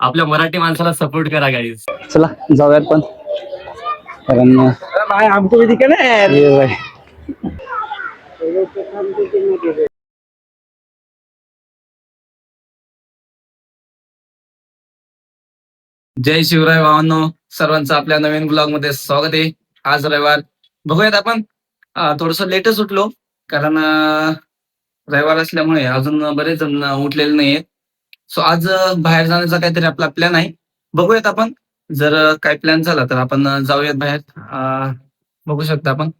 आपल्या मराठी माणसाला सपोर्ट करा गाईज चला जाऊयात पण. कारण आमको भी दिखे ना ये बाई. जय शिवराय भावांनो सर्वांचं आपल्या नवीन ब्लॉगमध्ये स्वागत आहे. आज रविवार. बघूयात आपण थोडस लेटच उठलो कारण रविवार असल्यामुळे अजून बरेच जण उठलेले नाहीयेत. सो आज बाहेर जाण्याचा काहीतरी आपला प्लॅन आहे. बघूयात आपण. जर काय प्लॅन झाला तर आपण जाऊयात बाहेर. बघू शकता आपण.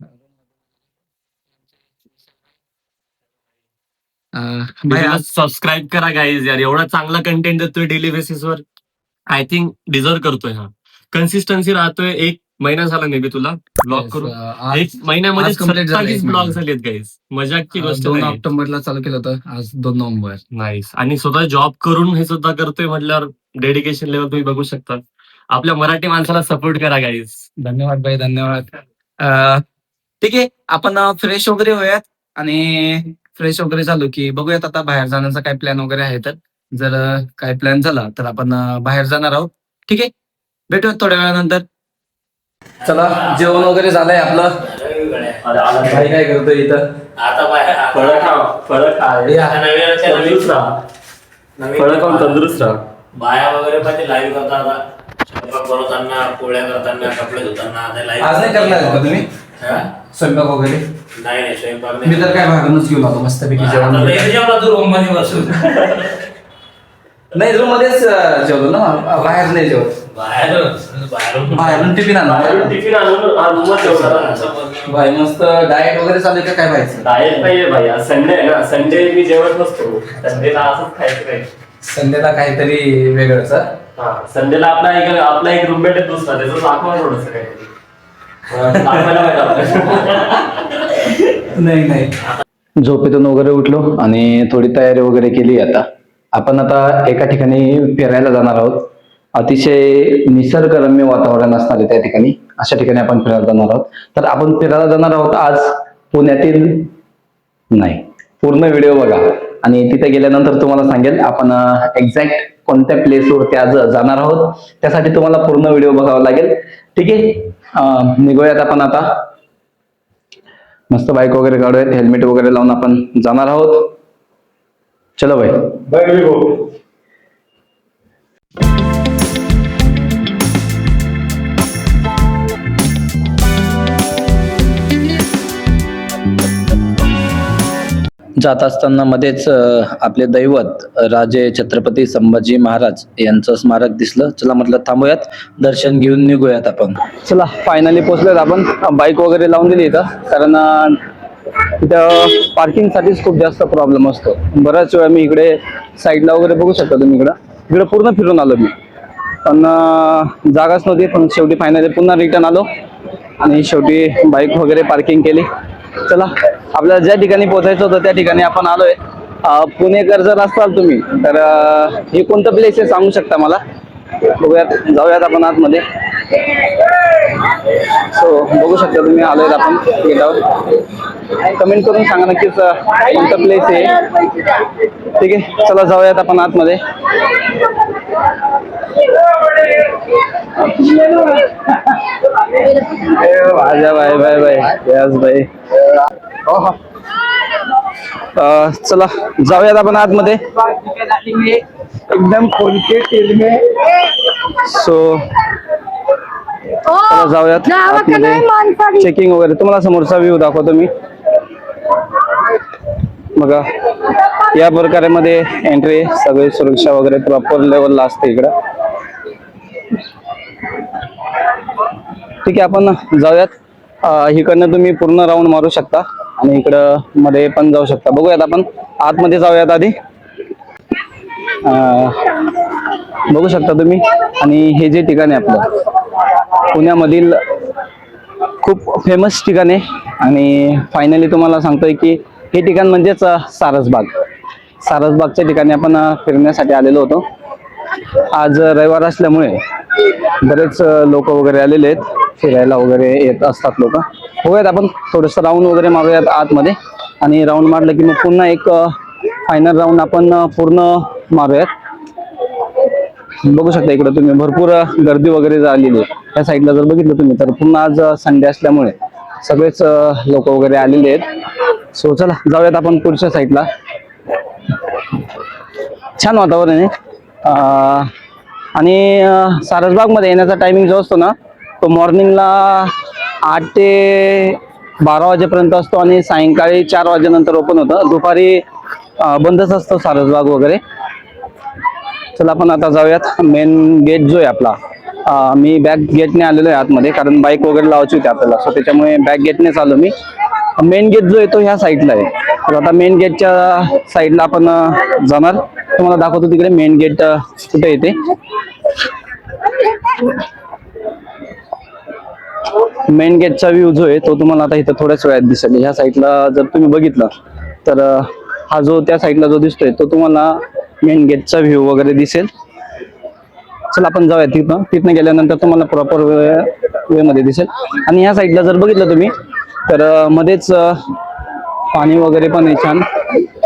सबस्क्राईब करा गाईज यार एवढा चांगला कंटेंट देतोय डेली बेसिसवर आय थिंक डिझर्व करतोय हा. कन्सिस्टन्सी राहतोय एक महिना झाला मे बी तुला. ब्लॉग Yes, करून. अं, आज एक महिन्यामध्ये आज complete झालं सत्तावीस एक ब्लॉग महिना. झालेत गाईज मजाकची अं, गोष्ट दोन नाही. ऑक्टोबरला चालू केलं होतं. आज दोन नोव्हेंबर. नाईस आणि स्वतः जॉब करून हे सुद्धा करतोय म्हटल्यावर डेडिकेशन लेवल तुम्ही बघू शकता. आपल्या मराठी माणसाला सपोर्ट करा गाईज धन्यवाद भाई धन्यवाद. अं, ठीक आहे आपण फ्रेश वगैरे होऊयात. आणि फ्रेश वगैरे झालो की बघूयात आता बाहेर जाण्याचा काय प्लॅन वगैरे आहे तर. जर अं, काय प्लॅन झाला तर आपण अं, बाहेर जाणार आहोत. ठीक आहे? भेटूयात थोड्या वेळानंतर. चला जेवण वगैरे झालंय आपलं. भाई काय करतोय इथं. आता बाय फळं खा फळं तंदुरुस्त राहा. फळं खाऊन तंदुरुस्त राहा. बाया वगैरे पण ते लाईव्ह करतात आता. स्वयंपाक बनवताना पोळ्या करताना कपडे धुताना आता live- आज नाही करणार का तुम्ही? हा? स्वयंपाक वगैरे? नाही नाही स्वयंपाक मी तर काय बाहेरूनच घेऊन आलो मस्तपैकी जेवण जेवला तू रूममध्ये बसून. नाही रूम मध्येच जेवलो ना. बाहेर नाही जेवत. बाहेरून? बाहेरून बाहेरून टिफिन आणला टिफिन आणून हा रूमच जेवणार भाई मस्त डाएट वगैरे चालू आहे का? काय व्हायचं? डायट नाहीये भाई आज संडे आहे ना. संडे मी जेवत नसतो. संडेला असंच खायचं काही. संडेला काहीतरी वेगळंच हं? हा संडेला आपला एक आपला एक रूममेट आहे दुसरा. त्याचं दाखवा थोडस काहीतरी. अं, दाखवायला पाहिजे आपल्याला. नाही नाही. झोपेतून वगैरे उठलो आणि थोडी तयारी वगैरे केली आता. आपण आता एका ठिकाणी फिरायला जाणार आहोत. अतिशय निसर्गरम्य वातावरण असणार आहे त्या ठिकाणी. अशा ठिकाणी आपण फिरायला जाणार आहोत. तर आपण फिरायला जाणार आहोत आज पुण्यातील नाही पूर्ण व्हिडिओ बघा. आणि तिथे गेल्यानंतर तुम्हाला सांगेल आपण एक्झॅक्ट कोणत्या प्लेसवरती आज जाणार आहोत. त्यासाठी तुम्हाला पूर्ण व्हिडिओ बघावा लागेल. ठीक आहे? निघूयात आपण आता. मस्त बाईक वगैरे काढूयात. हेल्मेट वगैरे लावून आपण जाणार आहोत. चलो भाई। जात असताना मध्येच आपले दैवत राजे छत्रपती संभाजी महाराज यांचं स्मारक दिसलं. चला म्हटलं थांबूयात. दर्शन घेऊन निघूयात आपण. चला फायनली पोहोचलोत आपण. बाईक वगैरे लावून दिली इथं. कारण तिथं पार्किंगसाठीच खूप जास्त प्रॉब्लेम असतो. बऱ्याच वेळा मी इकडे साईडला वगैरे बघू शकता तुम्ही इकडं. इकडे पूर्ण फिरून आलो मी. पण जागाच नव्हती पण शेवटी फायनली पुन्हा रिटर्न आलो. आणि शेवटी बाईक वगैरे पार्किंग केली. चला आपल्याला ज्या ठिकाणी पोहोचायचं होतं त्या ठिकाणी आपण आलोय. पुणेकर जर असाल तुम्ही तर हे कोणतं प्लेस आहे सांगू शकता मला? बघूयात जाऊयात आपण आतमध्ये. सो बघू शकता तुम्ही आलोय आपण गेटावर कमेंट करून सांगा नक्कीच कोणतं प्लेस आहे. ठीक आहे चला जाऊयात आपण आतमध्ये. आजा bye bye bye yes bye अं, चला जाऊयात आपण आतमध्ये. एकदम खोलके तेल में सो चला जाऊयात आतमध्ये. चेकिंग वगैरे. तुम्हाला समोरचा व्ह्यू दाखवतो मी. बघा. या प्रकारे मध्ये एंट्री सगळी सुरक्षा वगैरे प्रॉपर लेवलला असते इकडं. ठीक आहे आपण जाऊयात. इकडनं तुम्ही पूर्ण राऊंड मारू शकता आणि इकडं मध्ये पण जाऊ शकता. बघूयात आपण आतमध्ये जाऊयात आधी. बघू शकता तुम्ही. आणि हे जे ठिकाण आहे आपलं पुण्यामधील खूप फेमस ठिकाण आहे. आणि फायनली तुम्हाला सांगतोय की हे ठिकाण म्हणजेच सारसबाग. सारसबागच्या ठिकाणी आपण फिरण्यासाठी आलेलो होतो. आज रविवार असल्यामुळे बरेच लोक वगैरे आलेले आहेत. फिरायला वगैरे येत असतात लोक. बघूयात आपण थोडस राऊंड वगैरे मारूयात आतमध्ये. आणि राऊंड मारलं की मग पुन्हा एक फायनल राऊंड आपण पूर्ण मारूयात. बघू शकता इकडे तुम्ही भरपूर गर्दी वगैरे झालेली आहे. त्या साईडला जर बघितलं तुम्ही तर पुन्हा आज संडे असल्यामुळे सगळेच लोक वगैरे आलेले आहेत. सो चला जाऊयात आपण पुढच्या साईडला छान वातावरण आहे. आणि सारसबागमध्ये येण्याचा टायमिंग जो असतो ना तो मॉर्निंगला आठ ते बारा वाजेपर्यंत असतो आणि सायंकाळी चार वाजेनंतर ओपन होतं. दुपारी बंदच असतो सारसबाग वगैरे. चला आपण आता जाऊयात. मेन गेट जो आहे आपला. मी बॅक गेटने आलेलो आहे आतमध्ये कारण बाईक वगैरे लावायची होती आपल्याला. सो त्याच्यामुळे बॅक गेटनेच आलो मी. मेन गेट जो आहे तो ह्या साईडला आहे. तर आता मेन गेटच्या साईडला आपण जाणार. तुम्हाला दाखवतो तिकडे मेन गेट कुठे येते. मेन गेटचा व्ह्यू जो आहे तो तुम्हाला आता इथं थोड्याच वेळात दिसेल. ह्या साईडला जर तुम्ही बघितलं तर हा जो त्या साईडला जो दिसतोय तो तुम्हाला मेन गेटचा व्ह्यू वगैरे दिसेल. चला आपण जाऊया तिथं तिथनं गेल्यानंतर तुम्हाला प्रॉपर वे वे मध्ये दिसेल. आणि ह्या साईडला जर बघितलं तुम्ही तर मध्येच पाणी वगैरे पण आहे छान.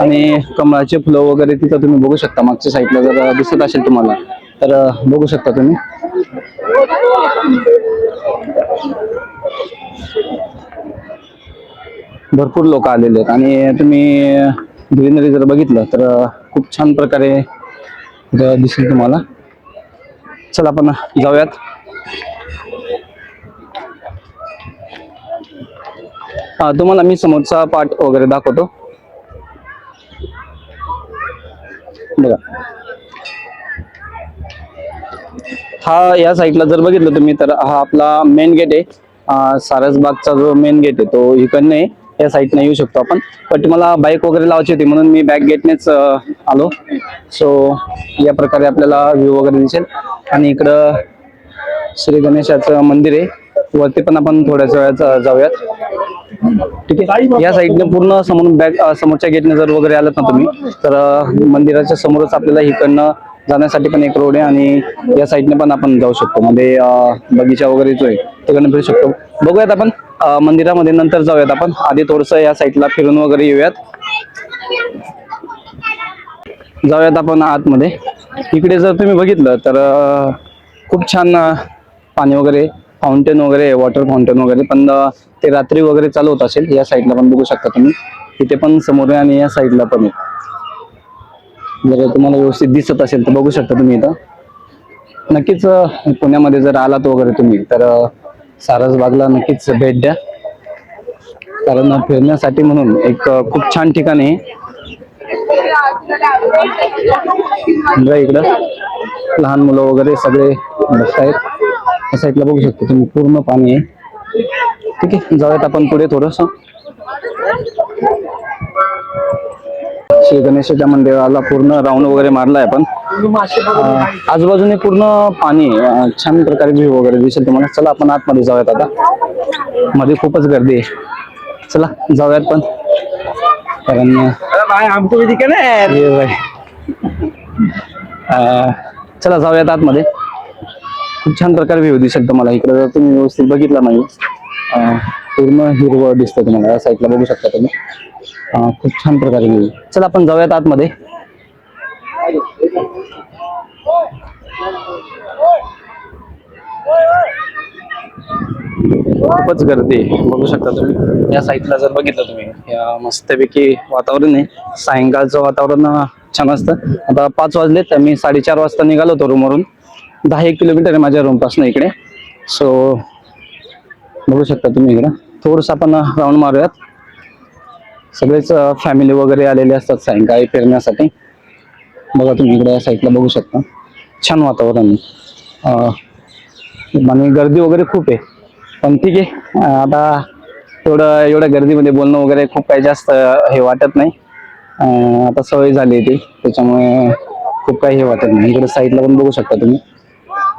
आणि कमळाचे फुलं वगैरे तिथं तुम्ही बघू शकता. मागच्या साईडला जर दिसत असेल तुम्हाला तर बघू शकता तुम्ही. भरपूर लोक आलेले आहेत. आणि तुम्ही ग्रीनरी जर बघितलं तर खूप छान प्रकारे दिसेल तुम्हाला. चला आपण जाऊयात. तुम्हाला मी समोरचा पार्ट वगैरे दाखवतो. बघा. हा या साईडला जर बघितलं तुम्ही तर हा आपला मेन गेट आहे. सारसबागचा जो मेन गेट आहे तो इकडनं आहे. या साईडनं येऊ शकतो आपण. बट मला बाईक वगैरे लावायची होती म्हणून मी बॅक गेटनेच आलो. सो या प्रकारे आपल्याला व्ह्यू वगैरे दिसेल. आणि इकडं श्री गणेशाचं मंदिर आहे. वरती पण आपण थोड्याच वेळात जाऊयात. ठीक आहे? या साईडने पूर्ण समोरून बॅक समोरच्या गेटने जर वगैरे आलात ना तुम्ही तर मंदिराच्या समोरच आपल्याला इकडनं जाण्यासाठी पण एक रोड आहे आणि या साईडने पण आपण जाऊ शकतो. म्हणजे बगीचा वगैरे जो आहे तिकडनं फिरू शकतो. बघूयात आपण मंदिरामध्ये नंतर जाऊयात आपण. आधी थोडस या साईडला फिरून वगैरे येऊयात. जाऊयात आपण आतमध्ये. इकडे जर तुम्ही बघितलं तर खूप छान पाणी वगैरे फाउंटेन वगैरे वॉटर फाउंटेन वगैरे पण ते रात्री वगैरे चालू होत असेल या साईडला पण बघू शकता तुम्ही. इथे पण समोर आहे आणि या साईडला पण आहे. जर तुम्हाला व्यवस्थित दिसत असेल तर बघू शकता तुम्ही इथं. नक्कीच पुण्यामध्ये जर आलात वगैरे तुम्ही तर सारसबागला नक्कीच भेट द्या. कारण फिरण्यासाठी म्हणून एक खूप छान ठिकाण आहे. इकडं. लहान मुलं वगैरे सगळे बसतायत. त्या साईडला बघू शकतो तुम्ही पूर्ण पाणी आहे. ठीक आहे जाऊयात आपण पुढे थोडस. श्री गणेशाच्या मंदिराला पूर्ण राऊंड वगैरे मारलाय आपण. आजूबाजूने पूर्ण पाणी छान प्रकारे व्ह्यू वगैरे दिसेल तुम्हाला. चला आपण आतमध्ये जाऊयात आता. मध्ये खूपच गर्दी आहे. चला जाऊयात पण. कारण ये चला जाऊयात आतमध्ये. खूप छान प्रकारे व्ह्यू दिसेल तुम्हाला इकडे जर तुम्ही व्यवस्थित बघितला नाही पूर्ण हिरवळ दिसतं तुम्हाला. या साईडला बघू शकता तुम्ही. खूप छान प्रकारे व्ह्यू चला आपण जाऊयात आतमध्ये. खूपच गर्दी आहे. बघू शकता तुम्ही. या साईडला जर बघितलं तुम्ही या मस्तपैकी वातावरण आहे. सायंकाळचं वातावरण छान असतं. आता पाच वाजले तर मी साडेचार वाजता निघालो होतो रूमवरून दहा एक किलोमीटर आहे माझ्या रूमपासून इकडे. सो बघू शकता तुम्ही इकडं. थोडंसं आपण राऊंड मारूयात. सगळेच फॅमिली वगैरे आलेले असतात सायंकाळी फिरण्यासाठी. बघा तुम्ही इकडे या साईडला बघू शकता. छान वातावरण आणि गर्दी वगैरे खूप आहे. पण ठीक आहे. आता थोडं एवढ्या गर्दीमध्ये बोलणं वगैरे खूप काही जास्त हे वाटत नाही. आता सवय झाली आहे ती. त्याच्यामुळे खूप काही हे वाटत नाही. इकडे साईडला पण बघू शकता तुम्ही.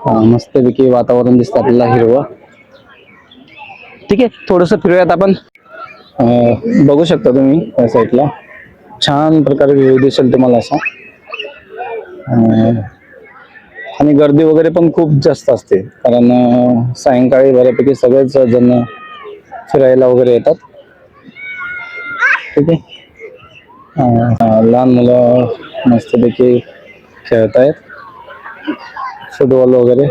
मस्तपैकी वातावरण दिसतं आपल्याला हिरवं. ठीक आहे थोडस फिरूयात आपण. बघू शकता तुम्ही या साईडला. छान प्रकारे व्ह्यू दिसेल तुम्हाला असा. आणि गर्दी वगैरे पण खूप जास्त असते कारण सायंकाळी बऱ्यापैकी सगळेच जण फिरायला वगैरे येतात. ठीक आहे. लहान मुलं मस्तपैकी खेळत आहेत फुटबॉल वगैरे.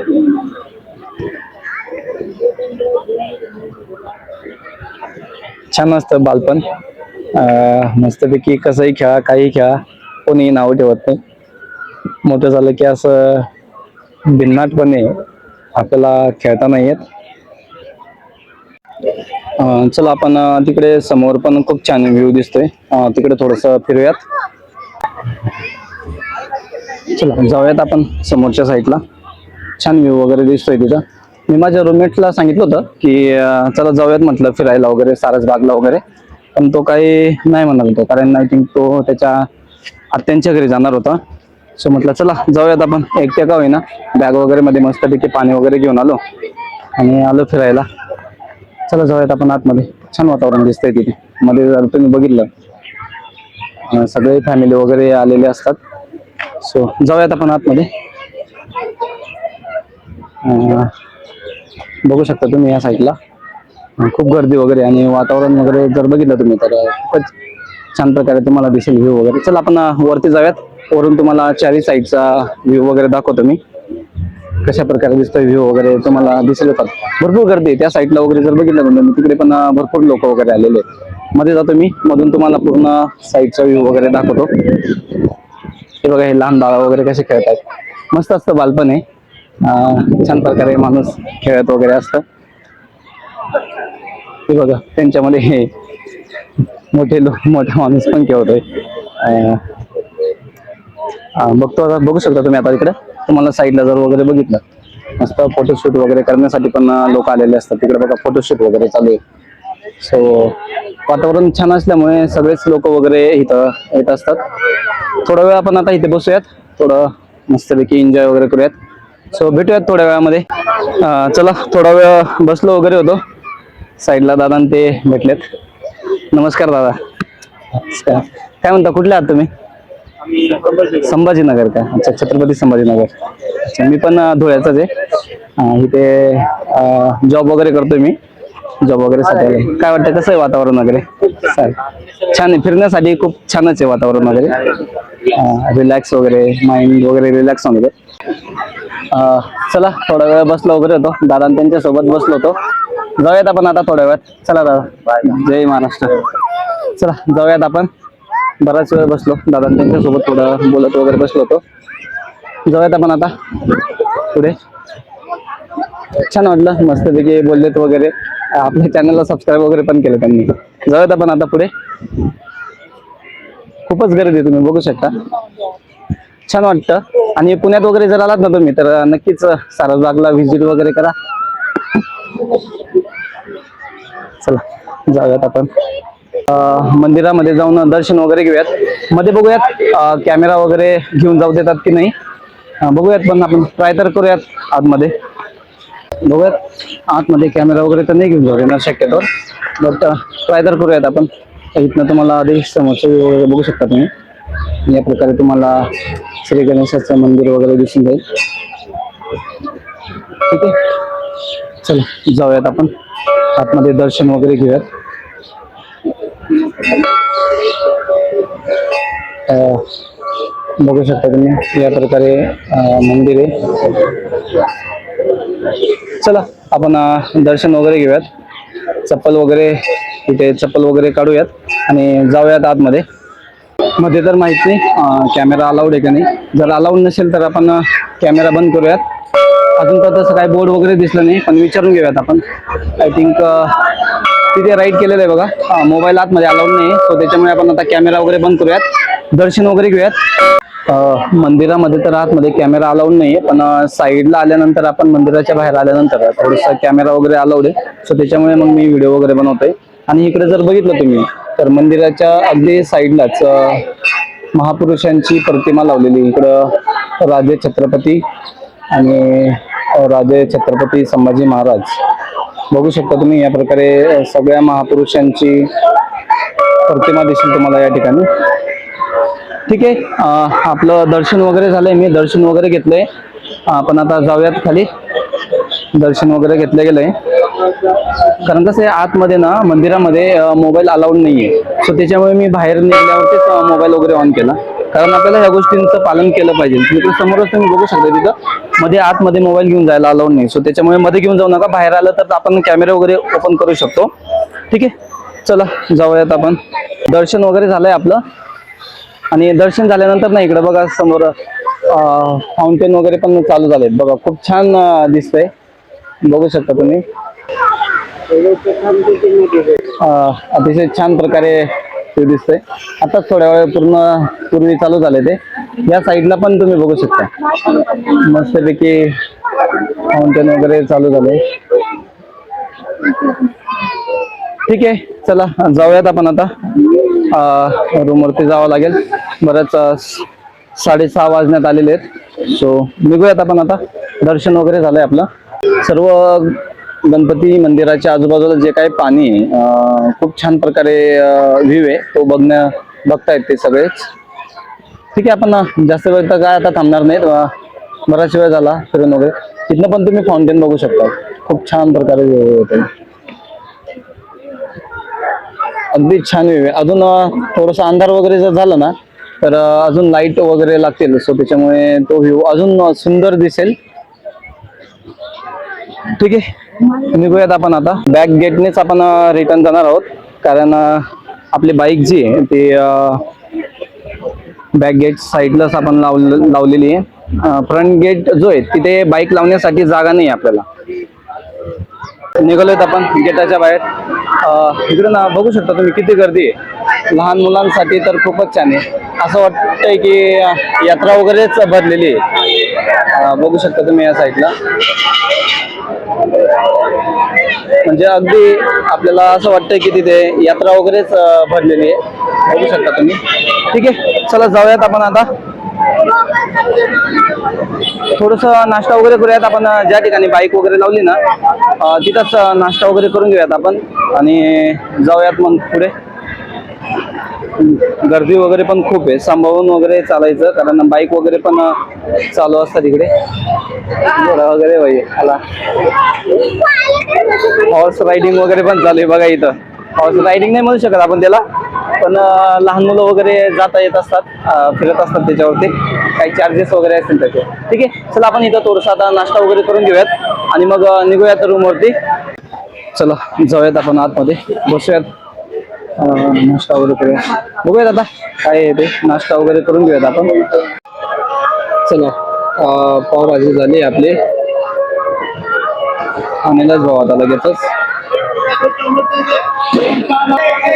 छान असतं बालपण. अं, मस्तपैकी कसंही खेळा काही खेळा कोणीही नाव ठेवत नाही. मोठं झालं की असं भिन्नाटपणे आपल्याला खेळता नाही येत. चला आपण तिकडे समोर पण खूप छान व्ह्यू दिसतोय. तिकडे थोडस फिरूयात. चला जाऊयात आपण समोरच्या साईडला छान व्ह्यू वगैरे दिसतोय तिथं. मी माझ्या रूममेटला सांगितलं होतं की चला जाऊयात म्हटलं फिरायला वगैरे सारसबागला वगैरे. पण तो काही नाही म्हणाला होतो कारण आय थिंक तो त्याच्या आत्यांच्या घरी जाणार होता. सो म्हटलं चला जाऊयात आपण. एकट्या का होईना. बॅग वगैरे मध्ये मस्तपैकी पाणी वगैरे घेऊन आलो. आणि आलो फिरायला. चला जाऊयात आपण आतमध्ये. छान वातावरण दिसतंय तिथे. मध्ये जर तुम्ही बघितलं सगळे फॅमिली वगैरे आलेले असतात. सो जाऊयात आपण आतमध्ये. बघू शकता तुम्ही या साईडला खूप गर्दी वगैरे आणि वातावरण वगैरे जर बघितलं तुम्ही तर खूपच छान प्रकारे तुम्हाला दिसेल व्ह्यू वगैरे. चला आपण वरती जाऊयात. वरून तुम्हाला चारी साईडचा व्ह्यू वगैरे दाखवतो मी. कशा प्रकारे दिसतोय व्ह्यू वगैरे तुम्हाला दिसेल येतात भरपूर गर्दी त्या साईडला वगैरे जर बघितलं म्हणजे मी तिकडे पण भरपूर लोक वगैरे आलेले आहेत. मध्ये जातो मी. मधून तुम्हाला पूर्ण साईडचा व्ह्यू वगैरे दाखवतो. हे बघा हे लहान बाळा वगैरे कसे खेळतात. मस्त असतं बालपण आहे. छान प्रकारे माणूस खेळत वगैरे असतं. हे बघा त्यांच्यामध्ये हे मोठे लोक मोठा माणूस पण खेळतोय. बघतो आता बघू शकता तुम्ही आता इकडे. तुम्हाला साईडला जर वगैरे बघितलं मस्त फोटोशूट वगैरे करण्यासाठी पण लोक आलेले असतात. तिकडे बघा फोटोशूट वगैरे चालू आहे. सो वातावरण छान असल्यामुळे सगळेच लोक वगैरे इथं येत असतात. थोडा वेळ आपण आता इथे बसूयात. थोडं मस्तपैकी एन्जॉय वगैरे करूयात. सो भेटूयात थोड्या वेळामध्ये. चला थोडा वेळ बसलो वगैरे होतो. साईडला दादा ते भेटलेत. नमस्कार दादा. काय म्हणता कुठले आहात तुम्ही? संभाजीनगर का? अच्छा छत्रपती संभाजीनगर. अच्छा मी पण धुळ्याचाच आहे. इथे जॉब वगैरे करतोय मी. जॉब वगैरे साठी काय वाटतं कसं आहे वातावरण वगैरे? चालेल. छान आहे. फिरण्यासाठी खूप छानच आहे वातावरण वगैरे. रिलॅक्स वगैरे माइंड वगैरे रिलॅक्स वगैरे चला थोडा वेळ बसलो वगैरे होतो. दादा त्यांच्यासोबत बसलो होतो. जाऊयात आपण आता थोड्या वेळात. चला दादा. जय महाराष्ट्र. चला जाऊयात आपण. बराच वेळ बसलो. दादा त्यांच्यासोबत थोडं बोलत वगैरे बसलो होतो. जाऊयात आपण आता. पुढे. छान वाटलं. मस्तपैकी बोललेत वगैरे. आपल्या चॅनलला सबस्क्राईब वगैरे पण केलं त्यांनी. जाऊयात आपण आता पुढे. खूपच गर्दी आहे तुम्ही बघू शकता. छान वाटतं. आणि पुण्यात वगैरे जर आलात ना तुम्ही तर नक्कीच सारसबागला व्हिजिट वगैरे करा. चला जाऊयात आपण. मंदिरामध्ये जाऊन दर्शन वगैरे घेऊयात. मध्ये बघूयात कॅमेरा वगैरे घेऊन जाऊ देतात की नाही. बघूयात पण आपण. ट्राय तर करूयात आतमध्ये. बघूयात. आतमध्ये कॅमेरा वगैरे तर नाही घेऊन जाऊ येणार शक्यतो. बट ट्राय तर करूयात आपण. इथनं तुम्हाला आधी समोरचे वगैरे बघू शकता तुम्ही. या प्रकारे तुम्हाला श्री गणेशाचं मंदिर वगैरे दिसून जाईल. ठीक आहे? चला जाऊयात आपण. आतमध्ये दर्शन वगैरे घेऊयात. बघू शकता तुम्ही. या प्रकारे मंदिर आहे. चला आपण दर्शन वगैरे घेऊयात. चप्पल वगैरे इथे चप्पल वगैरे काढूयात आणि जाऊयात आतमध्ये. मध्ये तर माहीत नाही कॅमेरा अलाउड आहे का नाही. जर अलाउड नसेल तर आपण कॅमेरा बंद करूयात. अजून तर तसं काही बोर्ड वगैरे दिसलं नाही पण विचारून घेऊयात आपण. आय थिंक तिथे राईट केलेलं आहे बघा. मोबाईल आतमध्ये अलाउड नाही सो त्याच्यामुळे आपण आता कॅमेरा वगैरे बंद करूयात. दर्शन वगैरे घेऊयात. मंदिरामध्ये तर आतमध्ये कॅमेरा अलाउड नाहीये पण साईडला आल्यानंतर आपण मंदिराच्या बाहेर आल्यानंतर थोडस कॅमेरा वगैरे अलाउड आहे. सो त्याच्यामुळे मग मी व्हिडिओ वगैरे बनवतोय. आणि इकडे जर बघितलं तुम्ही तर मंदिराच्या अगदी साईडलाच महापुरुषांची प्रतिमा लावलेली इकडं राजे छत्रपती आणि राजे छत्रपती संभाजी महाराज. बघू शकता तुम्ही या प्रकारे सगळ्या महापुरुषांची प्रतिमा दिसेल तुम्हाला या ठिकाणी. ठीक आहे. आपलं दर्शन वगैरे झालंय. मी दर्शन वगैरे घेतलंय. आपण आता जाऊयात खाली. दर्शन वगैरे घेतलं गेलंय. कारण कसं आहे आतमध्ये ना मंदिरामध्ये मोबाईल अलाउड नाहीये. सो त्याच्यामुळे मी बाहेर निघल्यावरतीच मोबाईल वगैरे ऑन केला. कारण आपल्याला ह्या गोष्टींचं पालन केलं पाहिजे. तिकडे समोरच तुम्ही बघू शकता तिथं. मध्ये आतमध्ये मोबाईल घेऊन जायला अलाउड नाही. सो त्याच्यामुळे मध्ये घेऊन जाऊ नका. बाहेर आलं तर आपण कॅमेरा वगैरे ओपन करू शकतो. ठीक आहे. चला जाऊयात आपण. दर्शन वगैरे झालंय आपलं. आणि दर्शन झाल्यानंतर ना इकडे बघा समोर फाउंटेन वगैरे पण चालू झाले बघा खूप छान दिसतंय. बघू शकता तुम्ही. अतिशय छान प्रकारे ते दिसतंय. आताच थोड्या वेळ पूर्ण पूर्वी चालू झाले ते. या साईडला पण तुम्ही बघू शकता. मस्तपैकी फाउंटेन वगैरे चालू झाले. ठीक आहे चला जाऊयात आपण आता. रूम वरती जावं लागेल. बरंच साडेसहा वाजण्यात आलेले आहेत. सो निघूयात आपण आता. दर्शन वगैरे झालंय आपलं. सर्व गणपती मंदिराच्या आजूबाजूला जे काही पाणी आहे, खूप छान प्रकारे व्ह्यू आहे. तो बघण्या बघतायत ते सगळेच. ठीक आहे आपण जास्त वेळ तर काय आता थांबणार नाहीत. बराच वेळ झाला फिरून वगैरे. तिथनं पण तुम्ही फाउंटेन बघू शकता. खूप छान प्रकारे व्ह्यू येतो अगदी छान व्यू आहे. अजून थोडासा अंधार वगैरे जर झाला ना तर अजून लाइट वगैरे लागतील. सो त्याच्यामुळे तो व्ह्यू अजून सुंदर दिसेल. ठीक आहे. निघूयात आपण आता. बॅक गेटनेच आपण रिटर्न जाणार आहोत. कारण आपली बाईक जी आहे ती बॅक गेट साईडलाच आपण लाव लावलेली आहे. फ्रंट गेट जो आहे तिथे बाईक लावण्यासाठी जागा नाही आपल्याला. निघालोय आपण गेटाच्या बाहेर. इकडे ना बघू शकता तुम्ही किती गर्दी आहे. लहान मुलांसाठी तर खूपच छान आहे. असं वाटतंय की यात्रा वगैरेच भरलेली आहे. बघू शकता तुम्ही या साईडला म्हणजे अगदी आपल्याला असं वाटतंय की तिथे यात्रा वगैरेच भरलेली आहे. बघू शकता तुम्ही. ठीक आहे चला जाऊयात आपण आता. थोडस नाश्ता वगैरे करूयात आपण. ज्या ठिकाणी बाईक वगैरे लावली ना तिथंच नाश्ता वगैरे करून घेऊयात आपण. आणि जाऊयात मग पुढे. गर्दी वगैरे पण खूप आहे. सांभाळून वगैरे चालायचं कारण बाईक वगैरे पण चालू असतात इकडे. घोडा वगैरे भाई आला. हॉर्स रायडिंग वगैरे पण चालू आहे बघा इथं. हॉर्स रायडिंग नाही म्हणू शकत आपण त्याला. पण लहान मुलं वगैरे जाता येत असतात फिरत असतात त्याच्यावरती. काही चार्जेस वगैरे असतील त्याचे. ठीक आहे चला आपण इथं थोडंसं आता नाश्ता वगैरे करून घेऊयात. आणि मग निघूयात निघूयात रूमवरती चला जाऊयात आपण आतमध्ये. बसूयात. नाश्ता वगैरे करूया. बघूयात आता काय आहे ते. नाश्ता वगैरे करून घेऊयात आपण. चला पावभाजी झाली आपली. आणायलाच भाऊ आता लगेचच.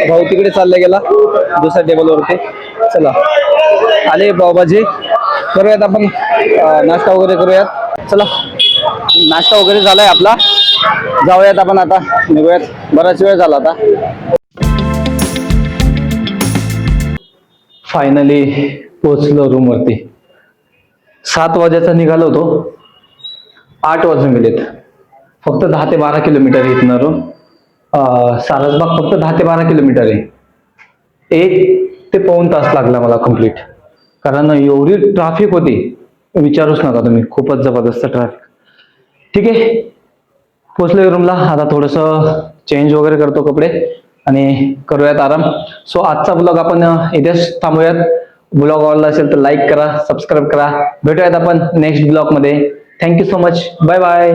भाऊ तिकडे चालला गेला दुसऱ्या टेबलवरती चला. आले पावभाजी करूयात आपण नाश्ता वगैरे करूयात. चला. नाश्ता वगैरे झालाय आपला. जाऊयात आपण आता निघूयात. बराच वेळ झाला आता. फायनली पोचलो रूमवरती सात वाजेचा निघालो होतो. आठ वाजून गेलेत. फक्त दहा ते बारा किलोमीटर इथनं रूम सारसबाग फक्त दहा ते बारा किलोमीटर आहे. एक ते पाऊण तास लागला मला कंप्लीट कारण एवढी ट्राफिक होती विचारूच नका तुम्ही खूपच जबरदस्त ट्रॅफिक ठीक आहे? पोचलो रूमला आता थोडंसं चेंज वगैरे करतो कपडे आणि करूयात आराम. सो आजचा ब्लॉग आपण इथेच थांबूयात. ब्लॉग आवडला असेल तर लाईक करा सबस्क्राईब करा. भेटूयात आपण नेक्स्ट ब्लॉगमध्ये. Thank you so much bye bye